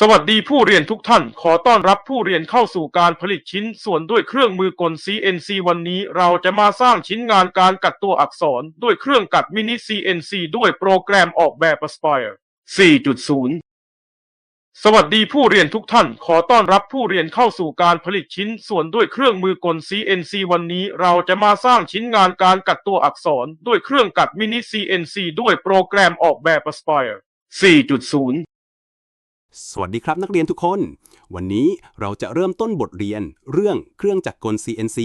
สวัสดีผู้เรียนทุกท่าน ขอต้อนรับผู้เรียนเข้าสู่การผลิตชิ้นส่วนด้วยเครื่องมือกล CNC วันนี้เราจะมาสร้างชิ้นงานการกัดตัวอักษร ด้วยเครื่องกัดมินิ CNC ด้วยโปรแกรมออกแบบ Aspire 4.0 สวัสดีผู้เรียนทุกท่าน ขอต้อนรับผู้เรียนเข้าสู่การผลิตชิ้นส่วนด้วยเครื่องมือกล CNC วันนี้เราจะมาสร้างชิ้นงานการกัดตัวอักษร ด้วยเครื่องกัดมินิ CNC ด้วยโปรแกรมออกแบบ Aspire 4.0 สวัสดีครับนักเรียนทุกคน วันนี้เราจะเริ่มต้นบทเรียนเรื่องเครื่องจักรกล CNC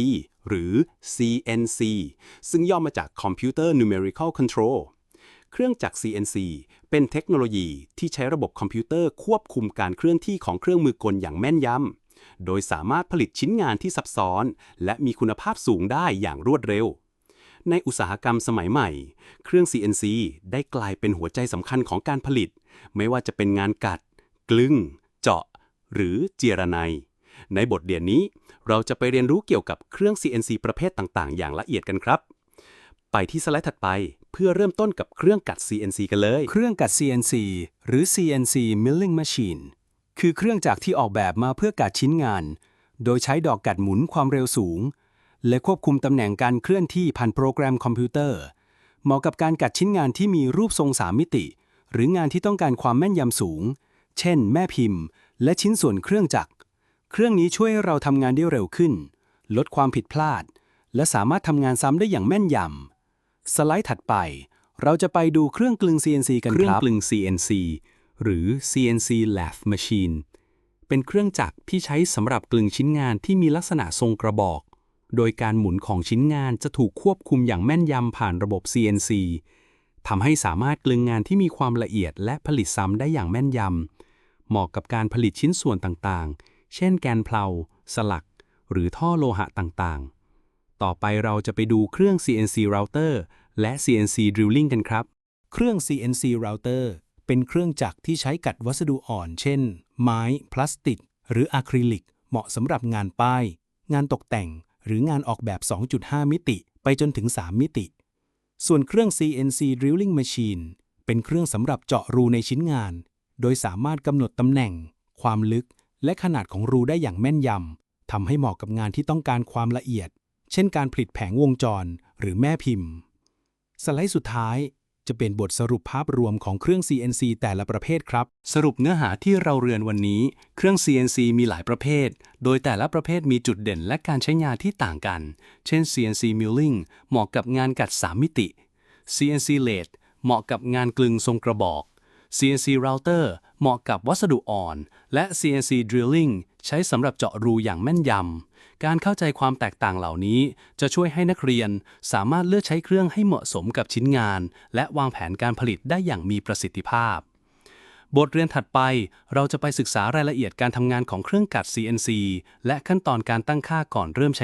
หรือ CNC ซึ่งย่อมาจาก Computer Numerical Control เครื่องจักร CNC เป็นเทคโนโลยีที่ใช้ระบบคอมพิวเตอร์ควบคุมการเคลื่อนที่ของเครื่องมือกลอย่างแม่นยำ โดยสามารถผลิตชิ้นงานที่ซับซ้อน และมีคุณภาพสูงได้อย่างรวดเร็ว ในอุตสาหกรรมสมัยใหม่ เครื่อง CNC ได้กลายเป็นหัวใจสำคัญของการผลิต ไม่ว่าจะเป็นงานกัด กลึง เจาะ หรือเจียรไนในบทเรียนนี้ เราจะไปเรียนรู้เกี่ยวกับเครื่อง CNC ประเภทต่างๆ อย่างละเอียดกันครับ ไปที่สไลด์ถัดไปเพื่อเริ่มต้นกับเครื่องกัด CNC กันเลย เครื่องกัด CNC หรือ CNC Milling Machine คือเครื่องจักรที่ออกแบบมาเพื่อกัดชิ้นงาน โดยใช้ดอกกัดหมุนความเร็วสูง และควบคุมตำแหน่งการเคลื่อนที่ผ่านโปรแกรมคอมพิวเตอร์ เหมาะกับการกัดชิ้นงานที่มีรูปทรงสามมิติ หรืองานที่ต้องการความแม่นยำสูง เช่น แม่พิมพ์ และชิ้นส่วนเครื่องจักร เครื่องนี้ช่วยให้เราทำงานได้เร็วขึ้น ลดความผิดพลาด และสามารถทำงานซ้ำได้อย่างแม่นยำ สไลด์ถัดไป เราจะไปดูเครื่องกลึง CNC กันครับ เครื่องกลึง CNC หรือ CNC Lathe Machine เป็นเครื่องจักรที่ใช้สำหรับกลึงชิ้นงานที่มีลักษณะทรงกระบอก โดยการหมุนของชิ้นงานจะถูกควบคุมอย่างแม่นยำผ่านระบบ CNC ทำให้สามารถกลึงงานที่มีความละเอียดและผลิตซ้ำได้อย่างแม่นยำ เหมาะกับการผลิตชิ้นส่วนต่างๆ เช่นแกนเพลา สลัก หรือท่อโลหะต่างๆ ต่อไปเราจะไปดูเครื่อง CNC Router และ CNC Drilling กันครับ เครื่อง CNC Router เป็นเครื่องจักรที่ใช้กัดวัสดุอ่อน เช่น ไม้ พลาสติก หรืออะคริลิก เหมาะสำหรับงานป้าย งานตกแต่ง หรืองานออกแบบ 2.5 มิติ ไปจนถึง 3 มิติ ส่วนเครื่อง CNC Drilling Machine เป็นเครื่องสำหรับเจาะรูในชิ้นงาน โดยสามารถกำหนดตำแหน่ง ความลึก และขนาดของรูได้อย่างแม่นยำทำให้เหมาะกับงานที่ต้องการความละเอียด เช่นการผลิตแผงวงจร หรือแม่พิมพ์ สไลด์สุดท้ายจะเป็นบทสรุปภาพรวมของเครื่อง CNC แต่ละประเภทครับ สรุปเนื้อหาที่เราเรียนวันนี้ เครื่อง CNC มีหลายประเภท โดยแต่ละประเภทมีจุดเด่นและการใช้งานที่ต่างกัน เช่น CNC Milling เหมาะกับงานกัด 3 มิติ CNC Lathe เหมาะกับงานกลึงทรงกระบอก CNC Router เหมาะกับวัสดุอ่อน และ CNC Drilling ใช้สำหรับเจาะรูอย่างแม่นยำ การเข้าใจความแตกต่างเหล่านี้ จะช่วยให้นักเรียนสามารถเลือกใช้เครื่องให้เหมาะสมกับชิ้นงาน และวางแผนการผลิตได้อย่างมีประสิทธิภาพ บทเรียนถัดไปเราจะไปศึกษารายละเอียดการทำงานของเครื่องกัด CNC และขั้นตอนการตั้งค่าก่อนเริ่มใช้